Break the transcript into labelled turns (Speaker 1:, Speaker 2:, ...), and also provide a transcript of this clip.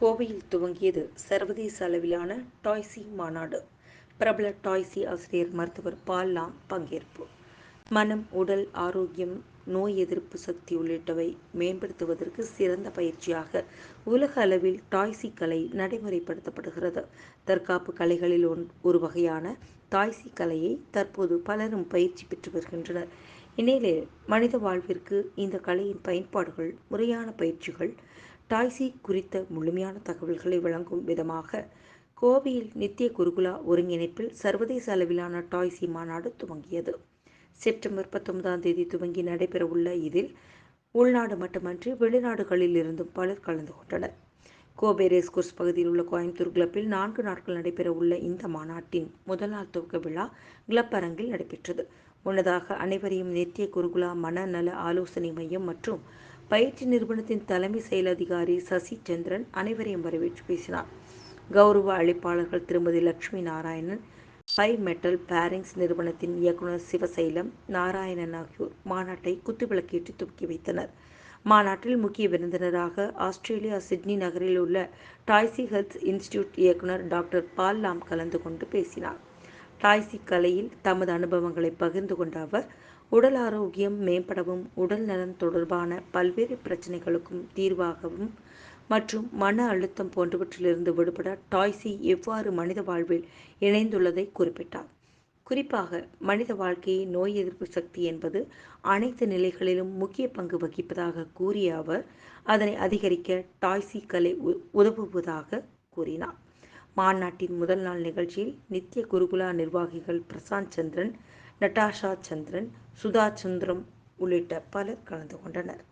Speaker 1: கோவையில் துவங்கியது சர்வதேச அளவிலான டாய்ஸி மாநாடு. பிரபல டாய்ஸி ஆசிரியர் மருத்துவர் பால்லாம் பங்கேற்பு. மனம் உடல் ஆரோக்கியம் நோய் எதிர்ப்பு சக்தி உள்ளிட்டவை மேம்படுத்துவதற்கு சிறந்த பயிற்சியாக உலக அளவில் டாய்ஸி கலை நடைமுறைப்படுத்தப்படுகிறது. தற்காப்பு கலைகளில் ஒன் ஒரு வகையான தாய்சி கலையை தற்போது பலரும் பயிற்சி பெற்று வருகின்றனர். இந்நிலையில் மனித வாழ்விற்கு இந்த கலையின் பயன்பாடுகள் முறையான பயிற்சிகள் டாய்ஸி குறித்த முழுமையான தகவல்களை வழங்கும் விதமாக கோவையில் நித்திய குருகுலா ஒருங்கிணைப்பில் சர்வதேச அளவிலான டாய்ஸி மாநாடு துவங்கியது. செப்டம்பர் பத்தொன்பதாம் தேதி துவங்கி நடைபெறவுள்ள இதில் உள்நாடு மட்டுமன்றி வெளிநாடுகளில் இருந்தும் பலர் கலந்து கொண்டனர். கோபே ரேஸ்கோர்ஸ் பகுதியில் உள்ள கோயம்புத்தூர் கிளப்பில் நான்கு நாட்கள் நடைபெறவுள்ள இந்த மாநாட்டின் முதல் நாள் துவக்க விழா கிளப் அரங்கில் நடைபெற்றது. முன்னதாக அனைவரையும் நித்திய குருகுலா மனநல ஆலோசனை மையம் மற்றும் பயிற்சி நிறுவனத்தின் தலைமை செயல் அதிகாரி சசி சந்திரன் அனைவரையும் வரவேற்று பேசினார். கௌரவ அழைப்பாளர்கள் திருமதி Lakshmi Narayanan by metal bearings நிறுவனத்தின் இயக்குநர் சிவசைலம் நாராயணன் ஆகியோர் மாநாட்டை குத்துவிளக்கேற்றி துவக்கி வைத்தனர். மாநாட்டில் முக்கிய விருந்தினராக ஆஸ்திரேலியா சிட்னி நகரில் உள்ள டாய்சி ஹெல்த் இன்ஸ்டிடியூட் இயக்குனர் டாக்டர் பால்லாம் கலந்து கொண்டு பேசினார். டாய்சி கலையில் தமது அனுபவங்களை பகிர்ந்து கொண்ட அவர் உடல் ஆரோக்கியம் மேம்படவும் உடல் நலன் தொடர்பான பல்வேறு பிரச்சனைகளுக்கும் தீர்வாகவும் மற்றும் மன அழுத்தம் போன்றவற்றிலிருந்து விடுபட டாய்ஸி எவ்வாறு மனித வாழ்வில் இணைந்துள்ளதை குறிப்பிட்டார். குறிப்பாக மனித வாழ்க்கையை நோய் எதிர்ப்பு சக்தி என்பது அனைத்து நிலைகளிலும் முக்கிய பங்கு வகிப்பதாக கூறிய அவர் அதனை அதிகரிக்க டாய்ஸி கலை உதவுவதாக கூறினார். மாநாட்டின் முதல் நாள் நிகழ்ச்சியில் நித்திய குருகுலா நிர்வாகிகள் பிரசாந்த் சந்திரன் நட்டாஷா சந்திரன் சுதா சந்திரம் உள்ளிட்ட பலர் கலந்து கொண்டனர்.